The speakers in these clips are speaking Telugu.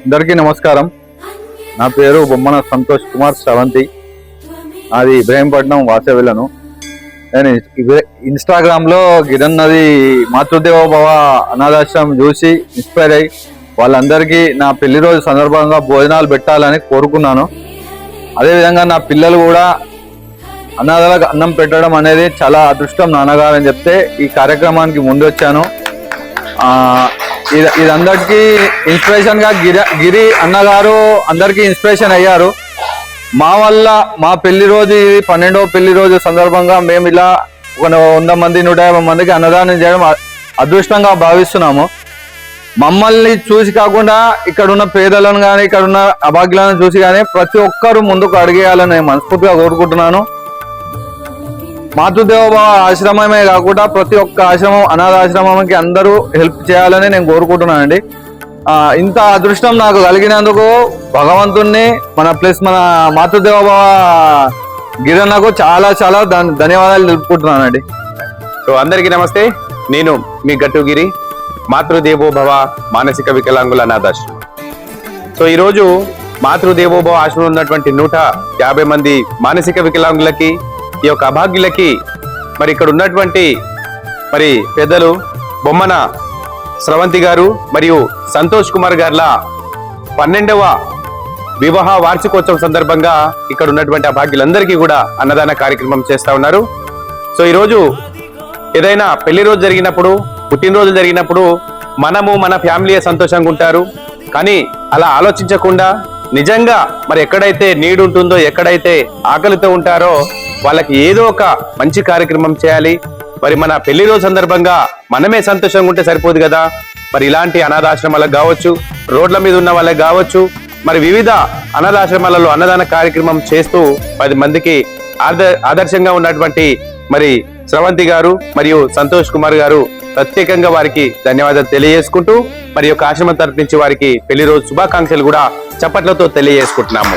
అందరికీ నమస్కారం. నా పేరు బొమ్మన సంతోష్ కుమార్ శ్రవంతి అది ఇబ్రహీంపట్నం వాసవిలను నేను ఇన్స్టాగ్రామ్లో గిరన్నది మాతృదేవ భవ అనాథాశ్రమం చూసి ఇన్స్పైర్ అయ్యి వాళ్ళందరికీ నా పెళ్ళి రోజు సందర్భంగా భోజనాలు పెట్టాలని కోరుకున్నాను. అదేవిధంగా నా పిల్లలు కూడా అనాథలకు అన్నం పెట్టడం అనేది చాలా అదృష్టం నాన్నగారు అని చెప్తే ఈ కార్యక్రమానికి ముందు వచ్చాను ఇది ఇది ఇదందరికీ ఇన్స్పిరేషన్గా గిరి గిరి అన్నగారు అందరికీ ఇన్స్పిరేషన్ అయ్యారు. మా వల్ల మా పెళ్ళి రోజు ఇది పన్నెండవ పెళ్ళి రోజు సందర్భంగా మేము ఇలా ఒక వంద మంది నూట యాభై మందికి అన్నదానం చేయడం అదృష్టంగా భావిస్తున్నాము. మమ్మల్ని చూసి కాకుండా ఇక్కడ ఉన్న పేదలను కానీ ఇక్కడ ఉన్న అభాగ్యులను చూసి కానీ ప్రతి ఒక్కరూ ముందుకు అడిగేయాలని మనస్ఫూర్తిగా కోరుకుంటున్నాను. మాతృదేవ ఆశ్రమమే కాకుండా ప్రతి ఒక్క ఆశ్రమం అనాథ ఆశ్రమంకి అందరూ హెల్ప్ చేయాలని నేను కోరుకుంటున్నానండి. ఇంత అదృష్టం నాకు కలిగినందుకు భగవంతుణ్ణి మన ప్లస్ మన మాతృదేవ గిరణకు చాలా చాలా ధన్యవాదాలు తెలుపుకుంటున్నానండి. సో అందరికీ నమస్తే. నేను మీ గట్టుగిరి మాతృదేవోభవ మానసిక వికలాంగుల అనాథాశ్రమం సో ఈరోజు మాతృదేవోభవ ఆశ్రమం ఉన్నటువంటి నూట యాభై మంది మానసిక వికలాంగులకి ఈ యొక్క అభాగ్యులకి మరి ఇక్కడ ఉన్నటువంటి మరి పెద్దలు బొమ్మన స్రవంతి గారు మరియు సంతోష్ కుమార్ గార్ల పన్నెండవ వివాహ వార్షికోత్సవం సందర్భంగా ఇక్కడ ఉన్నటువంటి అభాగ్యులందరికీ కూడా అన్నదాన కార్యక్రమం చేస్తూ ఉన్నారు. సో ఈరోజు ఏదైనా పెళ్ళి రోజు జరిగినప్పుడు పుట్టినరోజు జరిగినప్పుడు మనము మన ఫ్యామిలీయే సంతోషంగా ఉంటారు. కానీ అలా ఆలోచించకుండా నిజంగా మరి ఎక్కడైతే నీడు ఉంటుందో ఎక్కడైతే ఆకలితో ఉంటారో వాళ్ళకి ఏదో ఒక మంచి కార్యక్రమం చేయాలి. మరి మన పెళ్ళి రోజు సందర్భంగా మనమే సంతోషంగా ఉంటే సరిపోదు కదా. మరి ఇలాంటి అనాథాశ్రమాలకు కావచ్చు రోడ్ల మీద ఉన్న వాళ్ళకి కావచ్చు మరి వివిధ అనాథాశ్రమాలలో అన్నదాన కార్యక్రమం చేస్తూ పది మందికి ఆదర్శంగా ఉన్నటువంటి మరి స్రవంతి గారు మరియు సంతోష్ కుమార్ గారు ప్రత్యేకంగా వారికి ధన్యవాదాలు తెలియజేసుకుంటూ మరి యొక్క ఆశ్రమం తరపు నుంచి వారికి పెళ్ళి రోజు శుభాకాంక్షలు కూడా చప్పట్లతో తెలియజేసుకుంటున్నాము.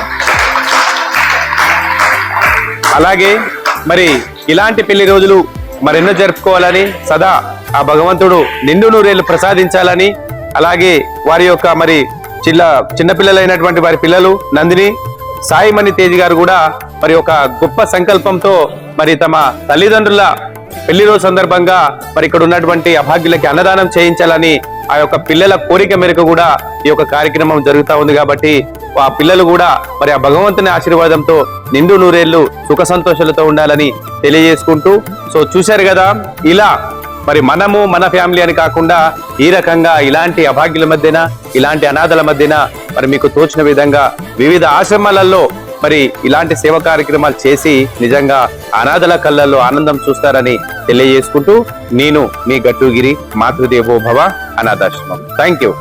అలాగే మరి ఇలాంటి పెళ్ళి రోజులు మరెన్నో జరుపుకోవాలని సదా ఆ భగవంతుడు నిండు నూరేళ్ళు ప్రసాదించాలని అలాగే వారి యొక్క మరి చిన్న చిన్నపిల్లలైనటువంటి వారి పిల్లలు నందిని సాయిమణి తేజ్ గారు కూడా మరి ఒక గొప్ప సంకల్పంతో మరి తమ తల్లిదండ్రుల పెళ్ళి రోజు సందర్భంగా మరి ఇక్కడ ఉన్నటువంటి అభాగ్యులకి అన్నదానం చేయించాలని ఆ యొక్క పిల్లల కోరిక మేరకు కూడా ఈ యొక్క కార్యక్రమం జరుగుతూ ఉంది కాబట్టి ఆ పిల్లలు కూడా మరి ఆ భగవంతుని ఆశీర్వాదంతో నిండు నూరేళ్ళు సుఖ సంతోషాలతో ఉండాలని తెలియజేసుకుంటూ సో చూశారు కదా ఇలా మరి మనము మన ఫ్యామిలీ అని కాకుండా ఈ రకంగా ఇలాంటి అభాగ్యుల మధ్యన ఇలాంటి అనాథల మధ్యన మరి మీకు తోచిన విధంగా వివిధ ఆశ్రమాలలో మరి ఇలాంటి సేవ కార్యక్రమాలు చేసి నిజంగా అనాథల కళ్ళల్లో ఆనందం చూస్తారని తెలియజేసుకుంటూ నేను మీ గట్టుగిరి మాతృదేవో భవ అనాథాశ్రమం. Thank you